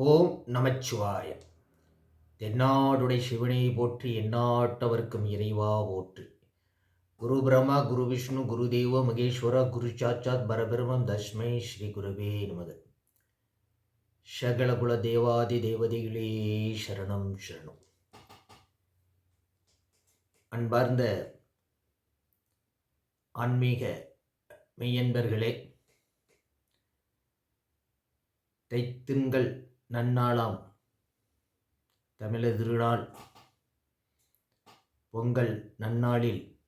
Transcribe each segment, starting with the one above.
ஓம் நமச்சிவாய. தென்னாடுடை சிவனை போற்றி எந்நாட்டவர்க்கும் இறைவா போற்று. குரு பிரம்மா குரு விஷ்ணு குரு தெய்வ மகேஸ்வர குரு சாட்சாத் பரபிரமம் தஸ்மை ஸ்ரீ குருவே நமது. சகலகுல தேவாதி தேவதைகளே சரணம் சரணம். அன்பார்ந்த ஆன்மீக மெய்யன்பர்களே தைத்துங்கள் நன்னாளாம். தமிழர் திருநாள் பொங்கல் நன்னாளில்.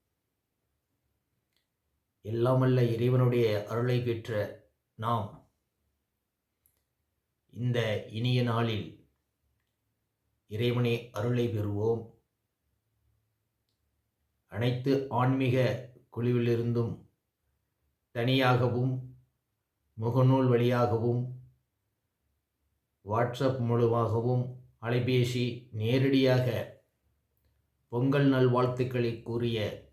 எல்லாமல்ல இறைவனுடைய அருளை பெற்ற நாம். இந்த இனிய நாளில் இறைவனை அருளை பெறுவோம். அனைத்து ஆன்மீக குழுவிலிருந்தும் தனியாகவும் முகநூல் வழியாகவும் வாட்ஸ்அப் மூலமாகவும் அலைபேசி நேரடியாக பொங்கல் நல்வாழ்த்துக்களை கூறிய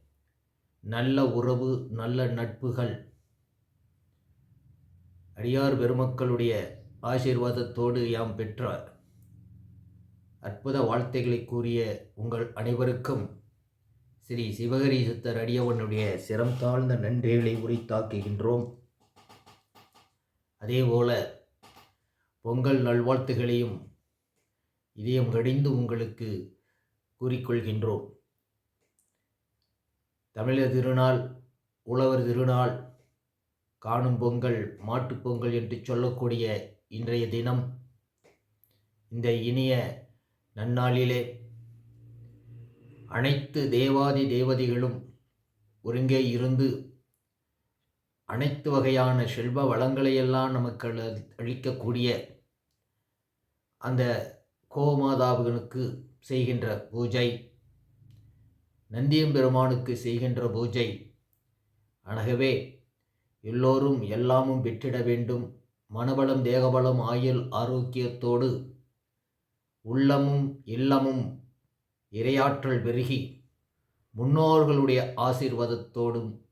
நல்ல உறவு நல்ல நட்புகள். அடியார் பெருமக்களுடைய ஆசீர்வாதத்தோடு யாம் பெற்றார் அற்புத வாழ்த்தைகளை கூறிய உங்கள் அனைவருக்கும் ஸ்ரீ சிவகரி சித்தர் அடியவனுடைய சிரம் தாழ்ந்த நன்றிகளை உரித்தாக்குகின்றோம். அதேபோல பொங்கல் நல்வாழ்த்துகளையும் இதயம் கடிந்து உங்களுக்கு கூறிக்கொள்கின்றோம். தமிழர் திருநாள் உழவர் திருநாள் காணும் பொங்கல் மாட்டுப் பொங்கல் என்று சொல்லக்கூடிய இன்றைய தினம் இந்த இனிய நன்னாளிலே அனைத்து தேவாதி தேவதைகளும் ஒருங்கே இருந்து அனைத்து வகையான செல்வ வளங்களையெல்லாம் நமக்கு அளிக்கக்கூடிய அந்த கோமாதாவுகனுக்கு செய்கின்ற பூஜை நந்தியம்பெருமானுக்கு செய்கின்ற பூஜை. ஆகவே எல்லோரும் எல்லாமும் பெற்றிட வேண்டும். மனபலம் தேகபலம் ஆயுள் ஆரோக்கியத்தோடு உள்ளமும் இல்லமும் இரையாற்றல் பெருகி முன்னோர்களுடைய ஆசீர்வாதத்தோடும்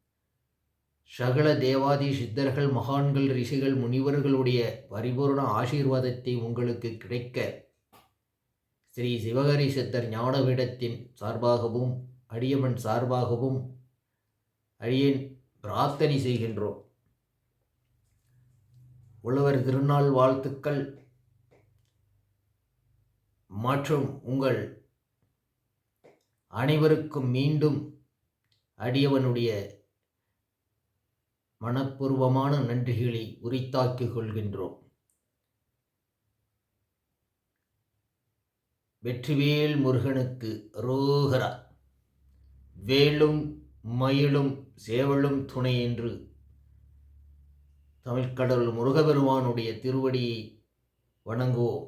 சகல தேவாதி சித்தர்கள் மகான்கள் ரிஷிகள் முனிவர்களுடைய பரிபூர்ண ஆசீர்வாதத்தை உங்களுக்கு கிடைக்க ஸ்ரீ சிவகரி சித்தர் ஞானபீடத்தின் சார்பாகவும் அடியம்மன் சார்பாகவும் அடியேன் பிரார்த்தனை செய்கின்றோம். உழவர் திருநாள் வாழ்த்துக்கள். மற்றும் உங்கள் அனைவருக்கும் மீண்டும் அடியவனுடைய மனப்பூர்வமான நன்றிகளை உரித்தாக்கிக் கொள்கின்றோம். வெற்றிவேல் முருகனுக்கு ரோகரா வேலும் மயிலும் சேவலும் துணை என்று தமிழ்கடல் முருகபெருமானுடைய திருவடியை வணங்குவோம்.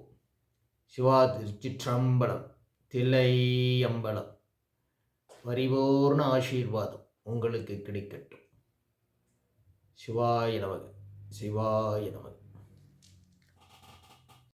சிவா திருச்சிற்றம்பலம் தில்லையம்பலம். பரிபூர்ண ஆசீர்வாதம் உங்களுக்கு கிடைக்கட்டும். சிவாய நமக. சிவாய நமக.